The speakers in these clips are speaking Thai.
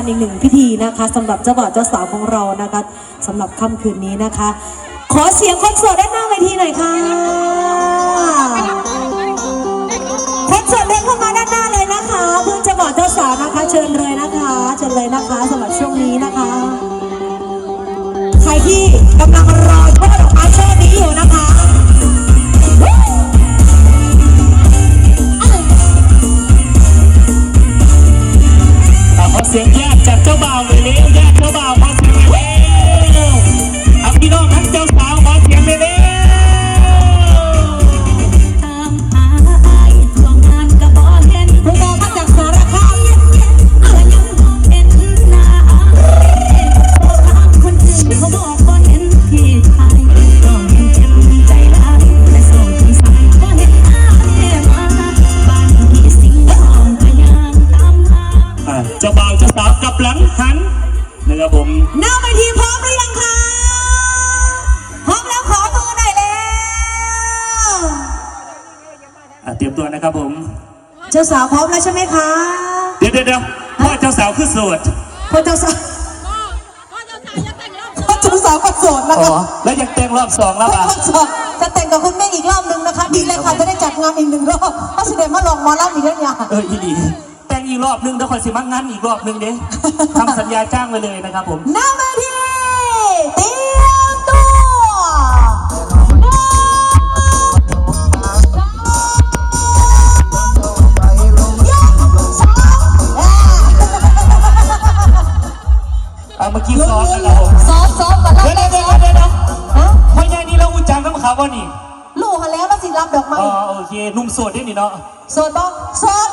ญอีกหนึ่งพิธีนะคะสำหรับเจ้าบ่าวเจ้าสาวของเรานะคะสำหรับค่ำคืนนี้นะคะ ขอเสียงคนโสดด้านหน้าเวทีหน่อยค่ะคนโสดเดินเข้ามาด้านหน้าเลยนะคะเพื่อนเจ้าบ่าวเจ้าสาวนะคะ เชิญเลยนะคะเชิญเลยนะคะสำหรับช่วงนี้นะคะ ใครที่กำลังรอช่อดอกไม้ช่อนี้อยู่นะคะ ครับผมหน้าเวทีพร้อมหรือยังคะพร้อมแล้วขอมือหน่อยแล้วอะเตรียมตัวนะครับผม เจ้าสาวพร้อมแล้วใช่ไหมคะเดี๋ยวเดี๋ยวเดี๋ยวพ่อเจ้าสาวคือโสดพ่อเจ้าสาวพ่อเจ้าสาวก็โสดนะอ๋อคะแล้วยังแต่งรอบสองแล้วพ่ออะเจ้าสาวจะแต่งกับคุณแม่อีกรอบหนึ่งนะคะ ดีเลยค่ะจะได้จัดงานอีกหนึ่งรอบเพราะเสด็จมาลองหมอลำอีกแล้วเนี่ย เอออีดีแต่งอีก รอบนึงแล้วคอยสิมักงั้นอีกรอบนึงเด้ทำสัญญาจ้างไว้เลยนะครับผม หน้าเวทีเตรียมตัวอะเมื่อกี้ซ้อมนะครับผมซ้อมซ้อมก่อนเดี๋ยวแล้เดี๋ยววเดี๋ยวเดี๋ยวเดี๋ยวฮะพ่อใหญ่นี่เราอุจจังน้ำขาวว่านี่ลูกหันแล้วแล้วสิรับดอกไม้อ๋อโอเคหนุ่มโสดได้นี่เนาะโสดบอกโสด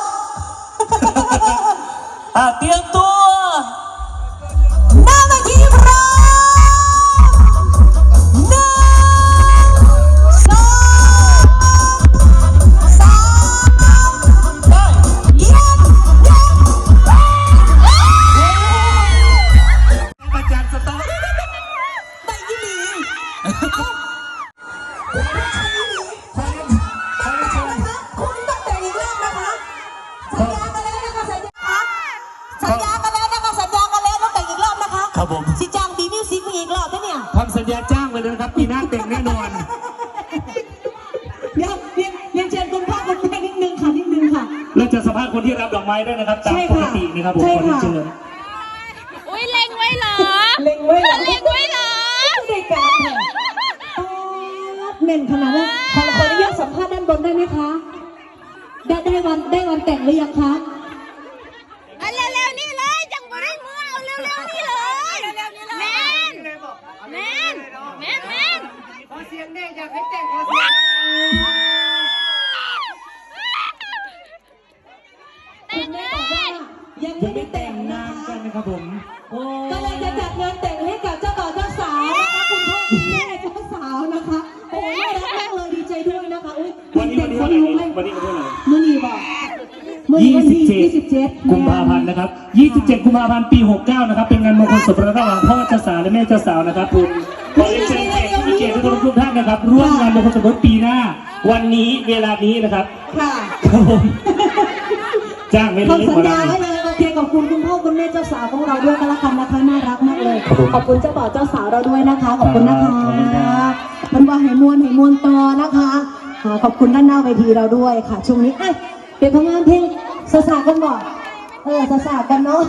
อะเตรียมตัว หน้าเวทีพร้อมหนึ่งสองสามเยี่ยมเยี่ยมอาจารย์สต๊อกได้ยี่หลีคุณ คะครับผมสิจ้างบีมิวสิกอีกรอบนะเนี่ยทำสัญญาจ้างไปเลยนะครับปีหน้าแต่งแน่นอน เดี๋ยวเรียนเรียนเชิญคุณพ่อคุณแม่นิดนึงค่ะนิดนึงค่ะ เราจะสัมภาษณ์คนที่รับดอกไม้ด้วยนะครับตามใช่ปค่ะกตินะครับผมใช่ขอค่ะ เชิญอุ้ยเล็งไว้เหรอเล็งไว้เหรอ เล็งไว้เหรอไม่ได้การค่ะป๊าดเม่นขนาดนั้นขอขออนุญาตสัมภาษณ์ด้านบนได้ไหมคะ ได้ได้วันได้วันแต่งหรือยังคะ เอาเร็วๆนี่เลยจังบ่ได้มือเอาเร็วๆนี่เลยแมนแมนแมนแมน ขอเสียงได้อยากให้แต่งขอเสียงคุณแม่บอกว่ายังไม่ได้แต่งนะงานคะกันนะครับผมโอ้ก็เลยจะจัดงานแต่งให้กับเจ้าบ่าวเจ้าสาวนะคะคุณพ่อคุณแม่เจ้าสาวนะคะโอ้ยน่ารักมากเลยดีใจด้วยนะคะอุ้ยวันนี้วันนี้คเท่านไหร่รู้ไหมวันนี้วันที่เท่าไหร่มื่อนี้บอกมื่อนี้วันที่27 กุมภาพันธ์นะครับ 27 กุมภาพันธ์ปี 69 นะครับ เป็นงานมงคลสมรสระหว่างพ่อเจ้าสาวและแม่เจ้าสาวนะครับคุณขอเรียนเชิญ นนะครับ ร่วมงานมงคลสมรสปีหน้า วันนี้เวลานี้นะครับค่ะครับผมจ้างไม่เลยทำสัหมญดญาแล้วให้เลยโอเคขอบคุณคุณพ่อคุณแม่เจ้าสาวของเราด้วยกันละกันนะคะน่ารักมากเลย ขอบคุณเจ้าบ่าวเจ้าสาวเราด้วยนะคะ ขอบคุณนะคะมันว่าให้มวนให้มวนต่อนะคะอ่าขอบคุณด้านหน้าเวทีเราด้วยค่ะช่วงนี้เอ้ยเป็นพงานเพลงสาสากันบ่เออสาสากันเนาะ